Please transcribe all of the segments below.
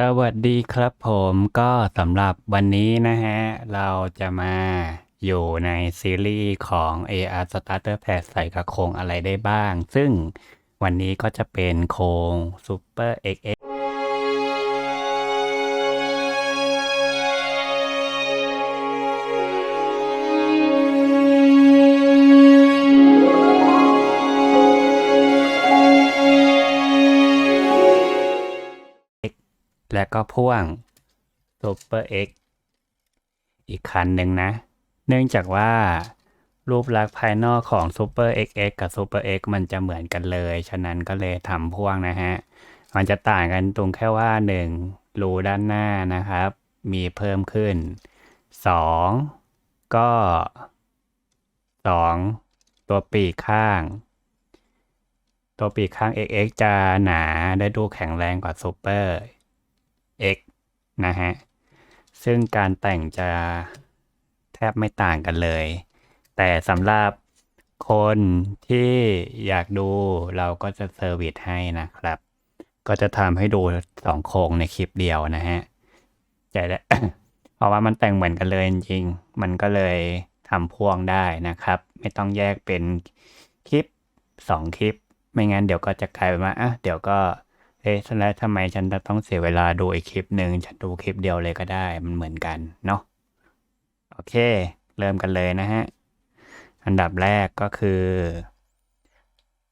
สวัสดีครับผมก็สำหรับวันนี้นะฮะ เราจะมาอยู่ในซีรีส์ของ AR Starter Pack ใส่กับโครงอะไรได้บ้าง ซึ่งวันนี้ก็จะเป็นโครง Super x และก็พ่วง Super X อีกคันหนึ่งนะ เนื่องจากว่า รูปลักษณ์ภายนอกของ Super XX กับ Super X มันจะเหมือนกันเลย ฉะนั้นก็เลยทำพ่วงนะฮะ มันจะต่างกันตรงแค่ว่า 1. รูด้านหน้านะครับ มีเพิ่มขึ้น 2. ก็ 2. ตัวปีกข้าง ตัวปีกข้าง XX จะหนาได้ดูแข็งแรงกว่า Super X นะฮะ ซึ่งการแต่งจะแทบไม่ต่างกันเลย แต่สำหรับคนที่อยากดูเราก็จะเซอร์วิสให้นะครับ ก็จะทำให้ดูสองโครงในคลิปเดียวนะฮะใจได้เพราะว่ามันแต่งเหมือนกันเลยจริงๆ มันก็เลยทำพ่วงได้นะครับ ไม่ต้องแยกเป็นคลิปสองคลิป ไม่งั้นเดี๋ยวก็จะกลายเป็นว่าอะเดี๋ยวก็ เอ๊ะแล้วทำไมฉันต้องเสียเวลาดูอีกคลิปหนึ่งฉันดูคลิปเดียวเลยก็ได้ มันเหมือนกันเนาะ โอเค เริ่มกันเลยนะฮะ อันดับแรกก็คือ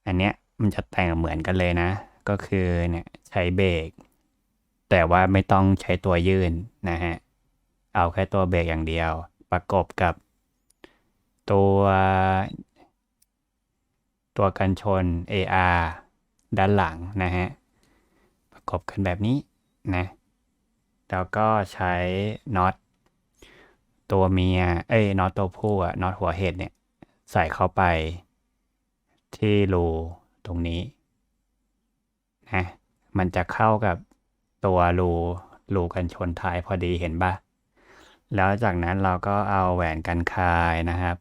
อันเนี้ยมันจะแต่งเหมือนกันเลยนะ ก็คือเนี่ยใช้เบรก แต่ว่าไม่ต้องใช้ตัวยื่นนะฮะ เอาแค่ตัวเบรกอย่างเดียว ประกบกับตัวตัวกันชน AR ด้านหลังนะฮะ ประกบกันแบบนี้นะแล้วก็ใช้น็อตตัวเมีย เอ้ยน็อตตัวผู้อะน็อตหัวเห็ดเนี่ย ใส่เข้าไป ที่รูตรงนี้นะมันจะเข้ากับตัวรูรูกันชนท้ายพอดีเห็นปะแล้วจากนั้นเราก็เอาแหวนกันคายนะครับ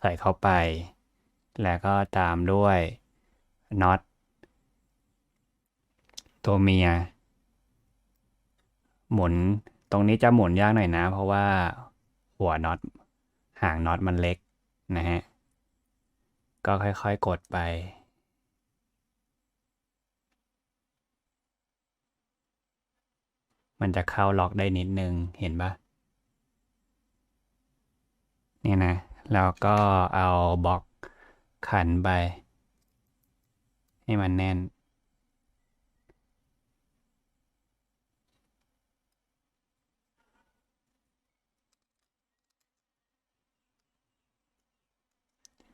ใส่เข้าไป แล้วก็ตามด้วยน็อต ตัวเมีย หมุนตรงนี้จะหมุนยากหน่อยนะ เพราะว่าหัวน็อตหางน็อตมันเล็กนะฮะ ก็ค่อยๆกดไปมันจะเข้าล็อกได้นิดนึง เห็นปะเนี่ยนะ แล้วก็เอาบล็อกขันไป ให้มันแน่น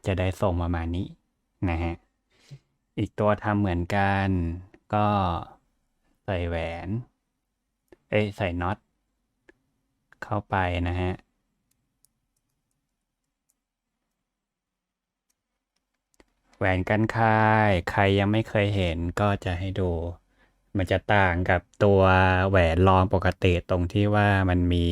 จะได้ส่งประมาณนี้นะฮะ อีกตัวทำเหมือนกัน ก็ใส่แหวน เอ้ใส่น็อต เข้าไปนะฮะ แหวนกันคาย ใครยังไม่เคยเห็นก็จะให้ดู มันจะต่างกับตัวแหวนรองปกติตรงที่ว่ามันมี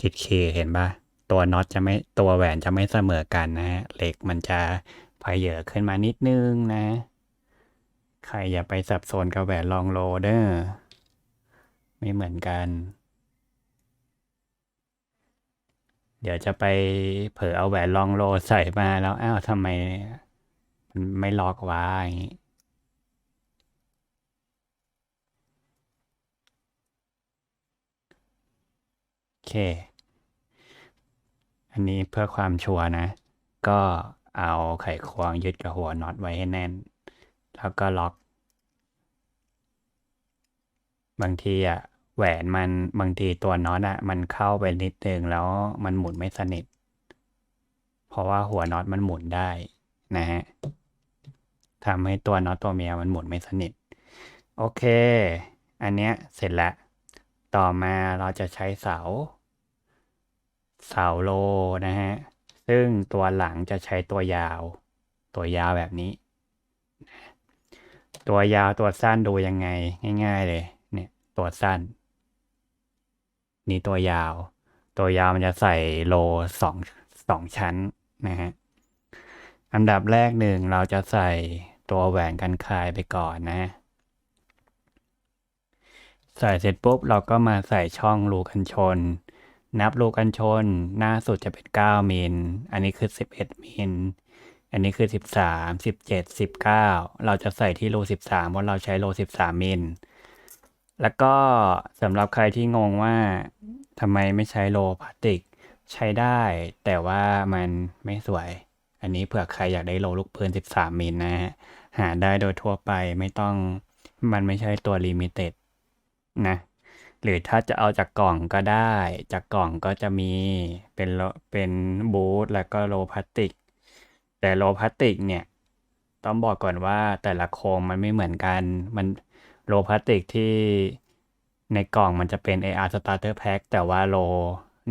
ขีดเคเห็นปะ ตัวน็อตจะไม่ตัวแหวนจะไม่เสมอกันนะฮะเหล็กมันจะพายเยอะขึ้นมานิดนึงนะ ใครอย่าไปสับสนกับแหวนลองโลเดอร์ไม่เหมือนกัน เดี๋ยวจะไปเผลอเอาแหวนลองโลใส่มาแล้วอ้าวทำไมมันไม่ล็อกวะอย่างนี้โอเค อันนี้เพื่อความชัวร์นะ ก็เอาไขควงยึดกับหัวน็อตไว้ให้แน่น แล้วก็ล็อก บางทีอะแหวนมันบางทีตัวน็อตอะมันเข้าไปนิดนึงแล้วมันหมุนไม่สนิท เพราะว่าหัวน็อตมันหมุนได้นะฮะทำให้ตัวน็อตตัวเมียมันหมุนไม่สนิท โอเค อันเนี้ยเสร็จแล้ว ต่อมาเราจะใช้เสา เสาโลนะฮะ ซึ่งตัวหลังจะใช้ตัวยาว ตัวยาวแบบนี้ ตัวยาวตัวสั้นดูยังไงง่าย ๆ เลย เนี่ยตัวสั้น นี่ตัวยาว ตัวยาวมันจะใส่โลสองสองชั้นนะฮะ อันดับแรกหนึ่งเราจะใส่ตัวแหวนกันคลายไปก่อนนะ ใส่เสร็จปุ๊บเราก็มาใส่ช่องรูกันชน นับรูกันชน หน้าสุดจะเป็น 9 มิล อันนี้คือ 11 มิล อันนี้คือ 13 17 19 เราจะใส่ที่รู13เพราะเราใช้รู13 มิล แล้วก็สำหรับใครที่งงว่าทำไมไม่ใช้โลพลาสติก ใช้ได้ แต่ว่ามันไม่สวย อันนี้เผื่อใครอยากได้โลลูกปืน 13 มิลนะฮะ หาได้โดยทั่วไปไม่ต้องมันไม่ใช่ตัวลิมิเต็ดนะ หรือถ้าจะเอาจากกล่องก็ได้ จากกล่องก็จะมีเป็นโลเป็นบูทแล้วก็โลพลาสติก แต่โลพลาสติกเนี่ยต้องบอกก่อนว่าแต่ละโครงมันไม่เหมือนกัน มันโลพลาสติกที่ในกล่องมันจะเป็น AR Starter Pack แต่ว่าโล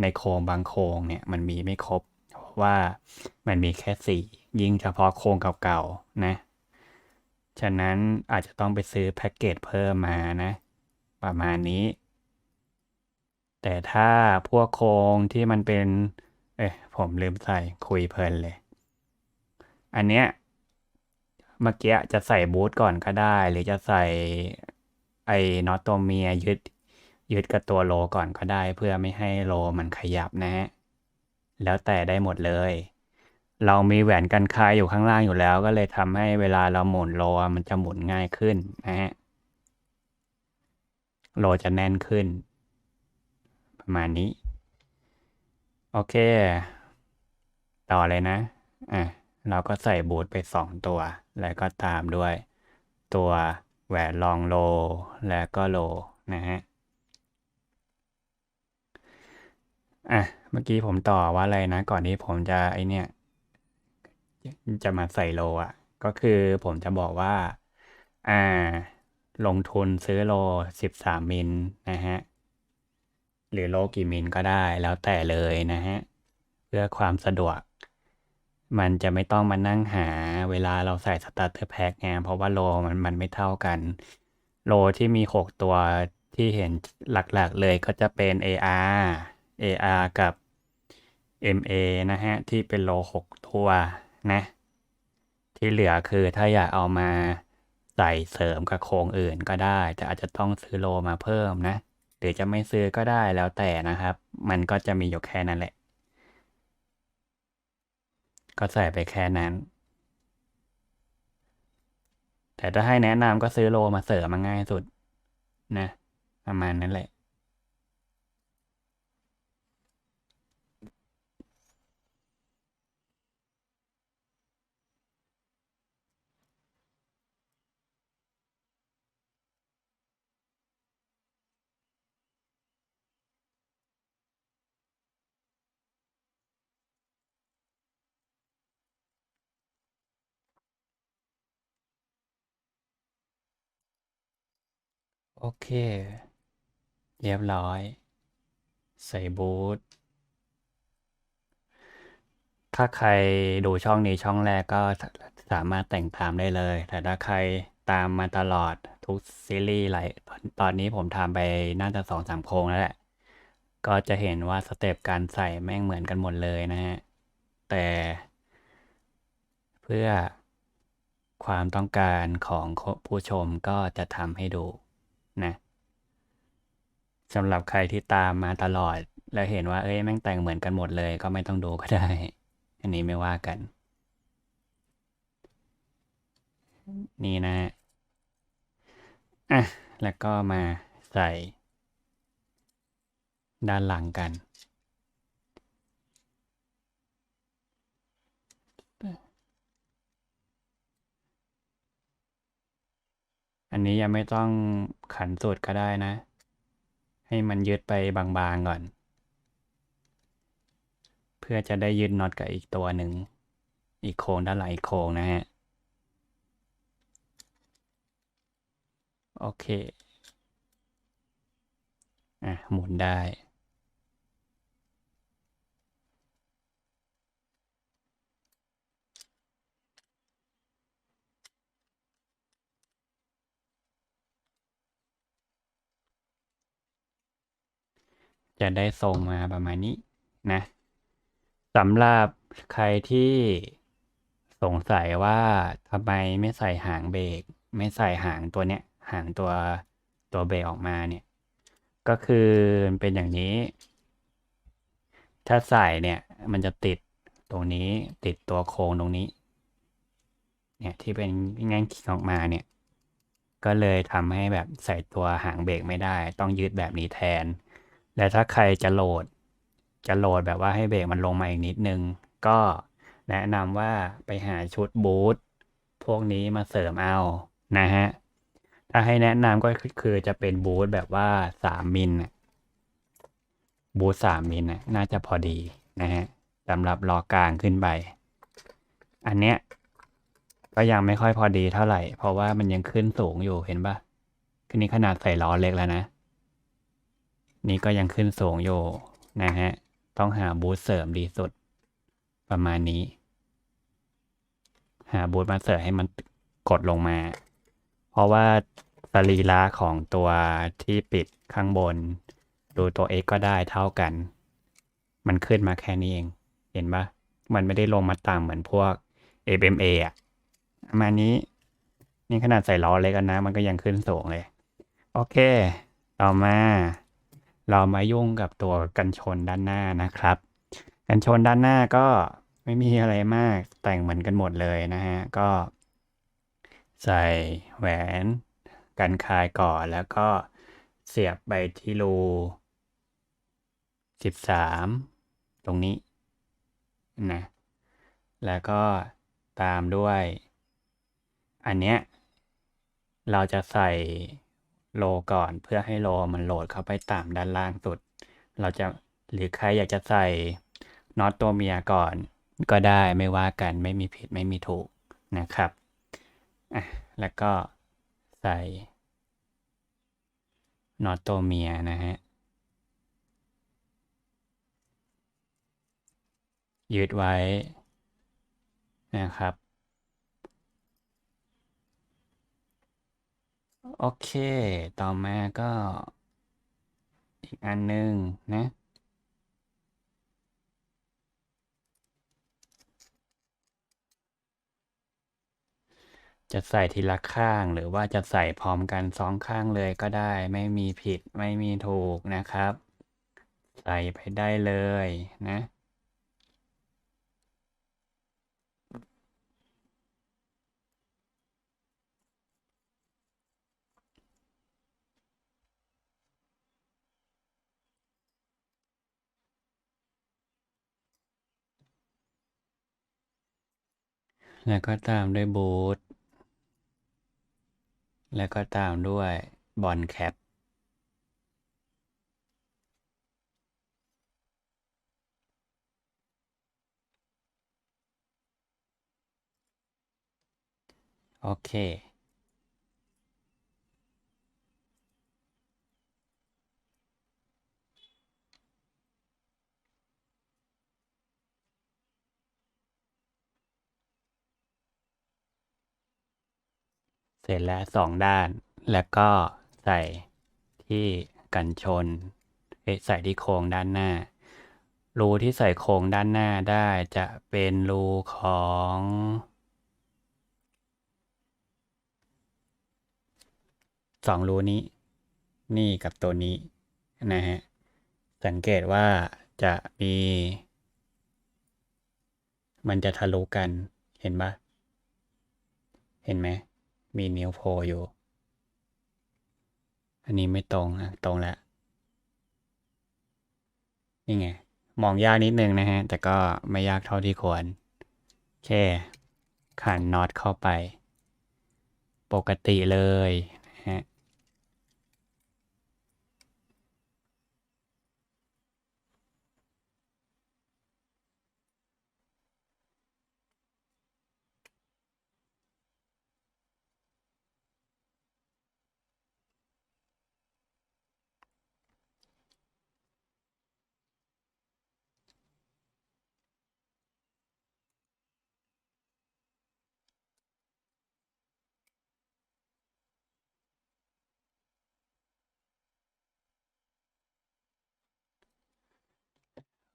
ในโครงบางโครงเนี่ยมันมีไม่ครบว่ามันมีแค่สี่ยิ่งเฉพาะโครงเก่าๆนะ ฉะนั้นอาจจะต้องไปซื้อแพ็กเกจเพิ่มมานะ ประมาณนี้ แต่ถ้าพวกโครงที่มันเป็น เอ้ยผมลืมใส่คุยเพลินเลย อันเนี้ยเมื่อกี้จะใส่บูทก่อนก็ได้ หรือจะใส่ไอ้น็อตตัวเมียยึดยึดกับตัวโลก่อนก็ได้ เพื่อไม่ให้โลมันขยับนะฮะแล้วแต่ได้หมดเลย เรามีแหวนกันคายอยู่ข้างล่างอยู่แล้ว ก็เลยทำให้เวลาเราหมุนโลมันจะหมุนง่ายขึ้นนะฮะโลจะแน่นขึ้น ประมาณนี้ โอเค ต่อเลยนะ อะ เราก็ใส่บูทไปสองตัว แล้วก็ตามด้วย ตัวแหวนรองโล แล้วก็โล นะฮะ อะ เมื่อกี้ผมต่อว่าอะไรนะ ก่อนที่ผมจะไอเนี่ย จะมาใส่โลอะ ก็คือผมจะบอกว่า อ่า ลงทุนซื้อโล 13 มิลนะฮะ หรือโลกี่มิลก็ได้แล้วแต่เลยนะฮะ เพื่อความสะดวก มันจะไม่ต้องมานั่งหาเวลาเราใส่สตาร์เตอร์แพ็กไงเพราะว่าโลมันมันไม่เท่ากัน โลที่มี 6 ตัวที่เห็นหลักๆเลยก็จะเป็น AR AR กับ MA นะฮะ ที่เป็นโล 6 ตัวนะ ที่เหลือคือถ้าอยากเอามาใส่เสริมกับโครงอื่นก็ได้ แต่อาจจะต้องซื้อโลมาเพิ่มนะ หรือจะไม่ซื้อก็ได้แล้วแต่นะครับ มันก็จะมีอยู่แค่นั้นแหละ ก็ใส่ไปแค่นั้น แต่ถ้าให้แนะนำก็ซื้อโลมาเสริมมาง่ายสุดนะ ประมาณนั้นแหละ โอเค เรียบร้อย ใส่บูทถ้าใครดูช่องนี้ช่องแรกก็สามารถแต่งตามได้เลย แต่ถ้าใครตามมาตลอดทุกซีรีส์หลายตอนนี้ผมทำไปน่าจะสองสามโครงแล้วแหละ ก็จะเห็นว่าสเต็ปการใส่แม่งเหมือนกันหมดเลยนะฮะ แต่ เพื่อความต้องการของผู้ชมก็จะทำให้ดู นะสำหรับใครที่ตามมาตลอด แล้วเห็นว่า เอ้ยแม่งแต่งเหมือนกันหมดเลยก็ไม่ต้องดูก็ได้ อันนี้ไม่ว่ากัน นี่นะอะแล้วก็มาใส่ด้านหลังกัน อันนี้ยังไม่ต้องขันสุดก็ได้นะ ให้มันยึดไปบางๆก่อน เพื่อจะได้ยึดน็อตกับอีกตัวหนึ่ง อีกโค้งด้านหลังอีกโค้งนะฮะ โอเค อะ หมุนได้ จะได้ทรงมาประมาณนี้นะสำหรับใครที่สงสัยว่าทำไมไม่ใส่หางเบรกไม่ใส่หางตัวเนี้ยหางตัวตัวเบรกออกมาเนี่ย ก็คือมันเป็นอย่างนี้ ถ้าใส่เนี่ย มันจะติดตรงนี้ติดตัวโครงตรงนี้ เนี่ยที่เป็นง่งขิงออกมาเนี่ย ก็เลยทำให้แบบใส่ตัวหางเบรกไม่ได้ ต้องยืดแบบนี้แทน และถ้าใครจะโหลด จะโหลดแบบว่าให้เบรกมันลงมาอีกนิดนึง ก็แนะนำว่าไปหาชุดบูทพวกนี้มาเสริมเอานะฮะ ถ้าให้แนะนำก็คือจะเป็นบูทแบบว่าสามมิลบูทสามมิลน่ะน่าจะพอดีนะฮะสำหรับล้อกลางขึ้นไป อันเนี้ยก็ยังไม่ค่อยพอดีเท่าไหร่ เพราะว่ามันยังขึ้นสูงอยู่เห็นปะคือนี้ขนาดใส่ล้อเล็กแล้วนะ นี่ก็ยังขึ้นสูงอยู่นะฮะ ต้องหาบูทเสริมดีสุด ประมาณนี้ หาบูทมาเสริมให้มันกดลงมา เพราะว่าสรีระของตัวที่ปิดข้างบน ดูตัว X ก็ได้เท่ากัน มันขึ้นมาแค่นี้เอง เห็นปะมันไม่ได้ลงมาต่ำเหมือนพวก FMA อะประมาณนี้ นี่ขนาดใส่ล้อเล็กกันนะ มันก็ยังขึ้นสูงเลย โอเค ต่อมา เรามายุ่งกับตัวกันชนด้านหน้านะครับ กันชนด้านหน้าก็ไม่มีอะไรมากแต่งเหมือนกันหมดเลยนะฮะ ก็ ใส่แหวนกันคายก่อนแล้วก็เสียบไปที่รูสิบสามตรงนี้นะแล้วก็ตามด้วย อันเนี้ยเราจะใส่ โลก่อนเพื่อให้โลมันโหลดเข้าไปตามด้านล่างสุด เราจะหรือใครอยากจะใส่น็อตตัวเมียก่อน ก็ได้ไม่ว่ากันไม่มีผิดไม่มีถูกนะครับอะแล้วก็ใส่น็อตตัวเมียนะฮะยืดไว้นะครับ โอเค ต่อมาก็ อีกอันหนึ่งนะ จะใส่ทีละข้างหรือว่าจะใส่พร้อมกันสองข้างเลยก็ได้ไม่มีผิดไม่มีถูกนะครับ ใส่ไปได้เลยนะ แล้วก็ตามด้วยบูทแล้วก็ตามด้วยบอลแคปโอเค ร็จแล้วสองด้าน แล้วก็ใส่ที่กันชนเอใส่ที่โครงด้านหน้า รูที่ใส่โครงด้านหน้าได้จะเป็นรูของสองรูนี้ นี่กับตัวนี้นะฮะ สังเกตว่าจะมี มันจะทะลุกัน เห็นปะเห็นไหม มีนิ้วโผล่อยู่ อันนี้ไม่ตรงอะตรงแล้วนี่ไง มองยากนิดนึงนะฮะ แต่ก็ไม่ยากเท่าที่ควรแค่ขันน็อตเข้าไป ปกติเลยนะฮะ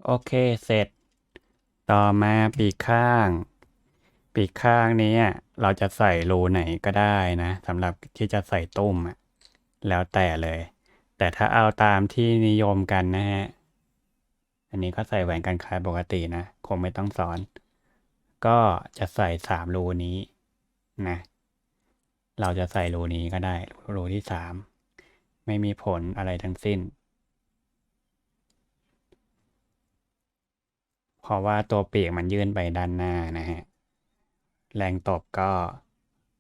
โอเคเสร็จ ต่อมาปีกข้าง ปีกข้างนี้เราจะใส่รูไหนก็ได้นะสำหรับที่จะใส่ตุ้มแล้วแต่เลย แต่ถ้าเอาตามที่นิยมกันนะฮะ อันนี้ก็ใส่แหวนกันคล้ายปกตินะ คงไม่ต้องสอน ก็จะใส่สามรูนี้นะ เราจะใส่รูนี้ก็ได้รูที่สามไม่มีผลอะไรทั้งสิ้น เพราะว่าตัวปีกมันยื่นไปด้านหน้านะฮะ แรงตบก็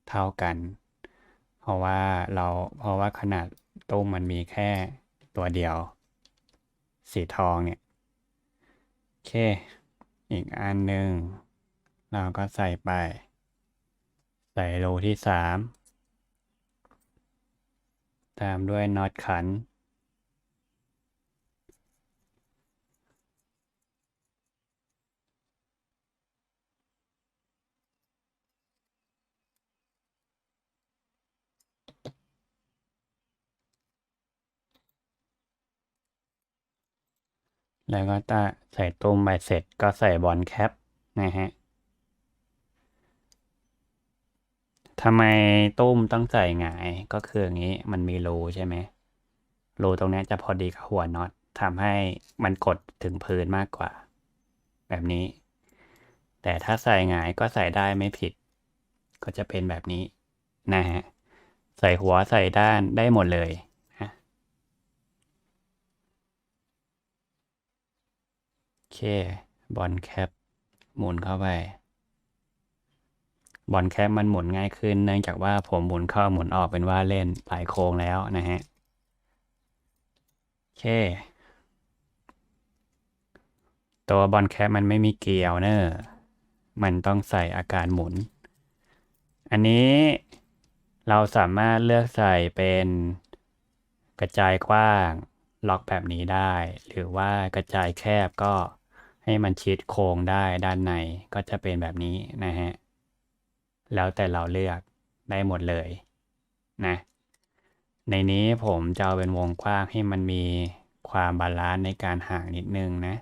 เท่ากัน เพราะว่าเราเพราะว่าขนาดตุ้มมันมีแค่ตัวเดียว สีทองเนี่ย โอเค อีกอันหนึ่ง เราก็ใส่ไป ใส่รูที่สามตามด้วยน็อตขัน แล้วก็ตาใส่ตุ้มไปเสร็จก็ใส่บอลแคปนะฮะทำไมตุ้มต้องใส่หงายก็คืออย่างนี้มันมีรูใช่ไหมรูตรงนี้จะพอดีกับหัวน็อตทำให้มันกดถึงพื้นมากกว่า แบบนี้ แต่ถ้าใส่หงายก็ใส่ได้ไม่ผิด ก็จะเป็นแบบนี้นะฮะใส่หัวใส่ด้านได้หมดเลยนะ โอ เค บอลแคป หมุนเข้าไป บอลแคปมันหมุนง่ายขึ้น เนื่องจากว่าผมหมุนเข้าหมุนออกเป็นว่าเล่นหลายโค้งแล้วนะฮะโอเค ตัวบอลแคปมันไม่มีเกลียวเนอะมันต้องใส่อาการหมุน อันนี้เราสามารถเลือกใส่เป็นกระจายกว้างล็อกแบบนี้ได้ หรือว่ากระจายแคบก็ ให้มันชิดโค้งได้ด้านในก็จะเป็นแบบนี้นะฮะ แล้วแต่เราเลือกได้หมดเลยนะ ในนี้ผมจะเอาเป็นวงกว้างให้มันมีความบาลานซ์ในการห่างนิดนึงนะ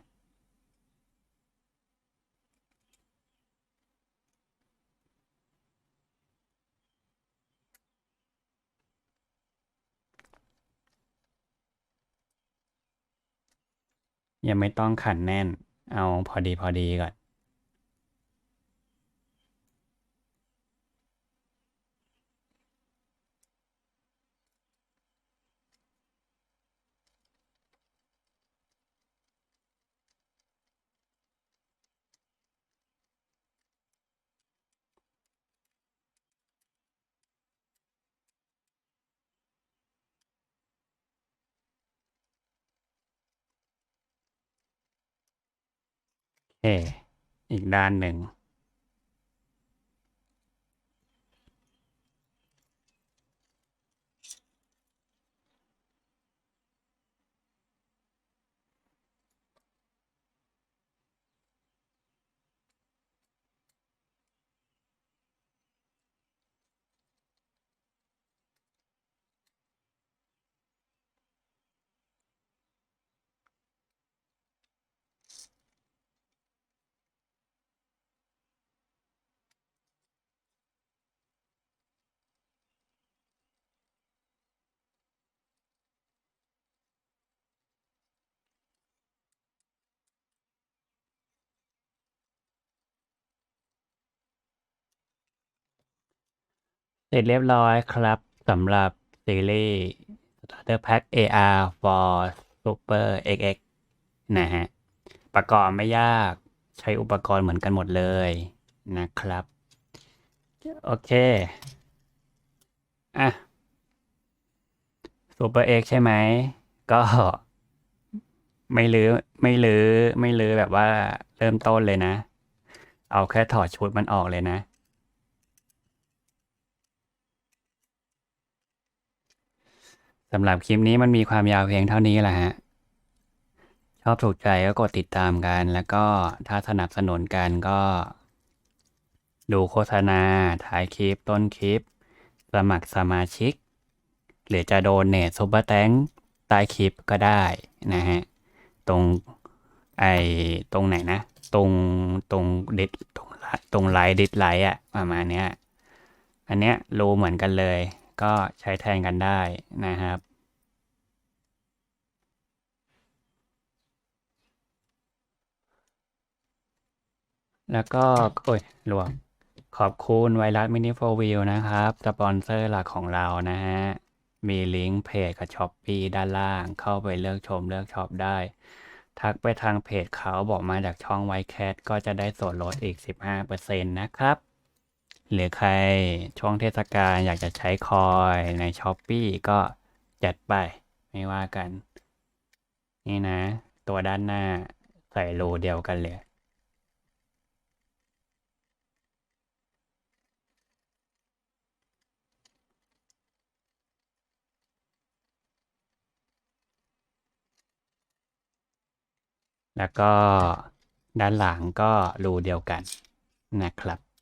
ยังไม่ต้องขันแน่น เอาพอดีพอดีก่อน อเคอีกด้านหนึ่ง เสร็จเรียบร้อยครับสำหรับซีรีส์ Starter Pack AR for Super XX นะฮะ ประกอบไม่ยากใช้อุปกรณ์เหมือนกันหมดเลยนะครับ โอเค อะ Super X ใช่ไหม ก็ไม่ลื้อไม่ลื้อไม่ลื้อแบบว่าเริ่มต้นเลยนะ เอาแค่ถอดชุดมันออกเลยนะ สำหรับคลิปนี้มันมีความยาวเพียงเท่านี้แหละฮะ ชอบถูกใจก็กดติดตามกัน แล้วก็ถ้าสนับสนุนกันก็ ดูโฆษณาท้ายคลิปต้นคลิป สมัครสมาชิก หรือจะโดนเนทซุปเปอร์แตงใต้คลิปก็ได้นะฮะ ตรงไอตรงไหนนะ ตรงตรงดิสตรงไลตรงไลท์ดิสไลท์อะประมาณเนี้ยอันเนี้ยรูเหมือนกันเลย ก็ใช้แทนกันได้นะครับ แล้วก็ โอ้ยหลวงขอบคุณไวรัสมินิโฟวิวนะครับ สปอนเซอร์หลักของเรานะฮะ มีลิงก์เพจกับช้อปปีด้านล่าง เข้าไปเลือกชมเลือกช็อปได้ ทักไปทางเพจเขาบอกมาจากช่องไวแคทก็จะได้ส่วนลดอีก 15%นะครับ หรือใครช่วงเทศกาลอยากจะใช้คอยในช้อปปีก็จัดไป ไม่ว่ากัน นี่นะ ตัวด้านหน้าใส่รูเดียวกันเลยแล้วก็ด้านหลังก็รูเดียวกันนะครับ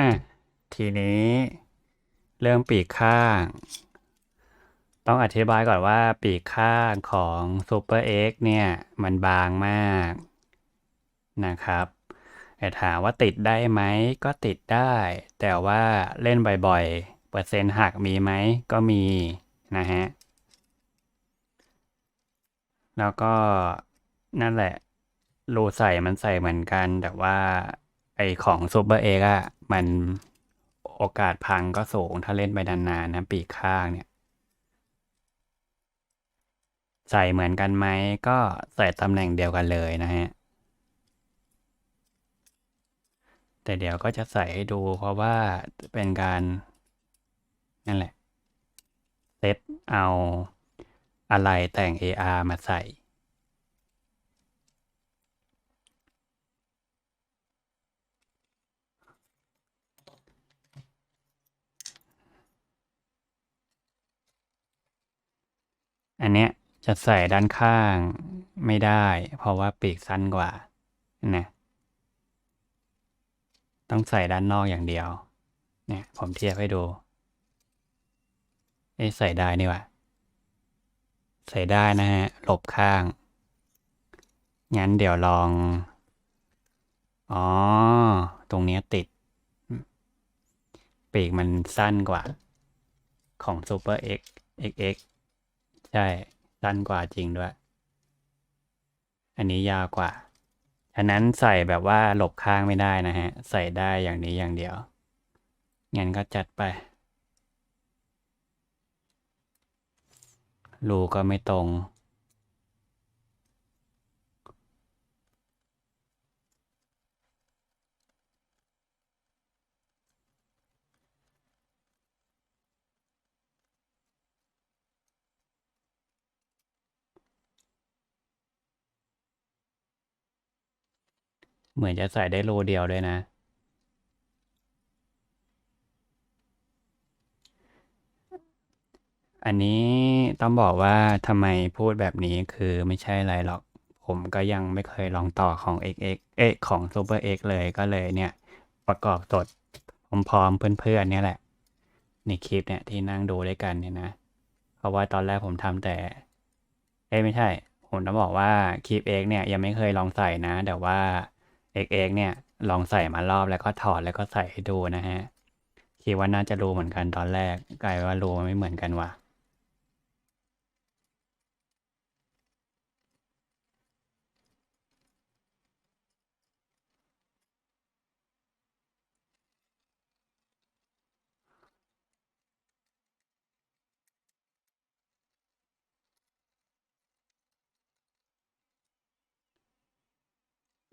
อะทีนี้เรื่องปีกข้าง ต้องอธิบายก่อนว่าปีกข้างของ Super X เอ็กเนี่ย มันบางมากนะครับแต่ถามว่าติดได้ไหมก็ติดได้ แต่ว่าเล่นบ่อยๆ เปอร์เซ็นต์หักมีไหมก็มีนะฮะ แล้วก็นั่นแหละรูใส่มันใส่เหมือนกัน แต่ว่าไอของ Super X อะ มันโอกาสพังก็สูงถ้าเล่นไปนานๆนะปีกข้างเนี่ย ใส่เหมือนกันไหมก็ใส่ตำแหน่งเดียวกันเลยนะฮะ แต่เดี๋ยวก็จะใส่ให้ดูเพราะว่าเป็นการนั่นแหละเซตเอาอะไรแต่ง AR มาใส่ อันเนี้ยจะใส่ด้านข้างไม่ได้ เพราะว่าปีกสั้นกว่านะต้องใส่ด้านนอกอย่างเดียว เนี่ยผมเทียบให้ดูเอ้ใส่ได้นี่ว่าใส่ได้นะฮะหลบข้าง งั้นเดี๋ยวลอง อ๋อ ตรงนี้ติด ปีกมันสั้นกว่า ของ Super X XX ใช่สั้นกว่าจริงด้วย อันนี้ยาวกว่าฉะนั้นใส่แบบว่าหลบข้างไม่ได้นะฮะ ใส่ได้อย่างนี้อย่างเดียวงั้นก็จัดไป รูก็ไม่ตรง เหมือนจะใส่ได้รูเดียวด้วยนะ อันนี้ต้องบอกว่าทำไมพูดแบบนี้คือไม่ใช่อะไรหรอก ผมก็ยังไม่เคยลองต่อของ XX เอ๊ะของ Super X เลยก็เลยเนี่ย ประกอบสดพร้อมๆเพื่อนๆเนี่ยแหละ ในคลิปเนี่ยที่นั่งดูด้วยกันเนี่ยนะ เพราะว่าตอนแรกผมทำแต่ เอ้ยไม่ใช่ ผมต้องบอกว่าคลิป X เนี่ยยังไม่เคยลองใส่นะ แต่ว่า XX เนี่ย ลองใส่มารอบแล้วก็ถอดแล้วก็ใส่ให้ดูนะฮะ คิดว่าน่าจะรูเหมือนกันตอนแรก กลายว่ารู้ไม่เหมือนกันว่ะ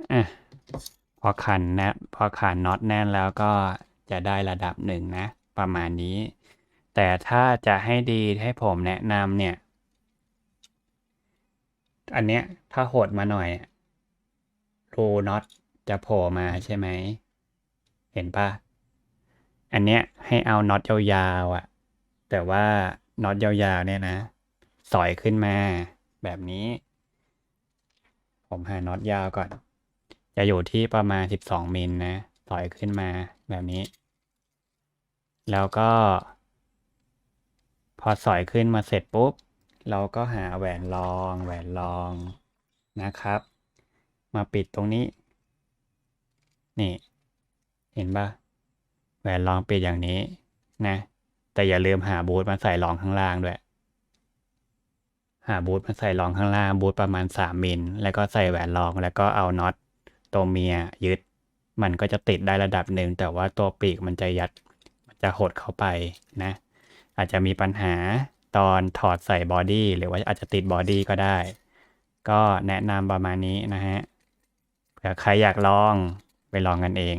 อะ พอขันน่พอขันน็อตแน่นแล้วก็จะได้ระดับหนึ่งนะ ประมาณนี้ แต่ถ้าจะให้ดีให้ผมแนะนำเนี่ย อันเนี้ยถ้าโหดมาหน่อยรูน็อตจะโผล่มาใช่ไหม เห็นปะอันเนี้ยให้เอาน็อตยาวๆอะ แต่ว่าน็อตยาวๆเนี่ยนะ สอยขึ้นมาแบบนี้ ผมหาน็อตยาวก่อน จะอยู่ที่ประมาณ 12 มิลนะสอยขึ้นมาแบบนี้ แล้วก็ พอสอยขึ้นมาเสร็จปุ๊บ เราก็หาแหวนรองแหวนรองนะครับ มาปิดตรงนี้ นี่ เห็นปะแหวนรองปิดอย่างนี้นะ แต่อย่าลืมหาบูทมาใส่รองข้างล่างด้วยหาบูทมาใส่รองข้างล่างบูทประมาณสามมิลแล้วก็ใส่แหวนรองแล้วก็เอาน็อต ตัวเมียยึด มันก็จะติดได้ระดับหนึ่ง แต่ว่าตัวปีกมันจะยัดมันจะหดเข้าไปนะ อาจจะมีปัญหาตอนถอดใส่บอดี้หรือว่าอาจจะติดบอดี้ก็ได้ ก็แนะนำประมาณนี้นะฮะเผื่อใครอยากลองไปลองกันเอง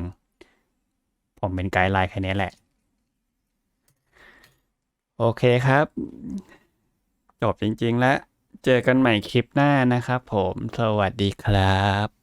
ผมเป็นไกด์ไลน์แค่นี้แหละ โอเคครับ จบจริงๆแล้ว เจอกันใหม่คลิปหน้านะครับผม สวัสดีครับ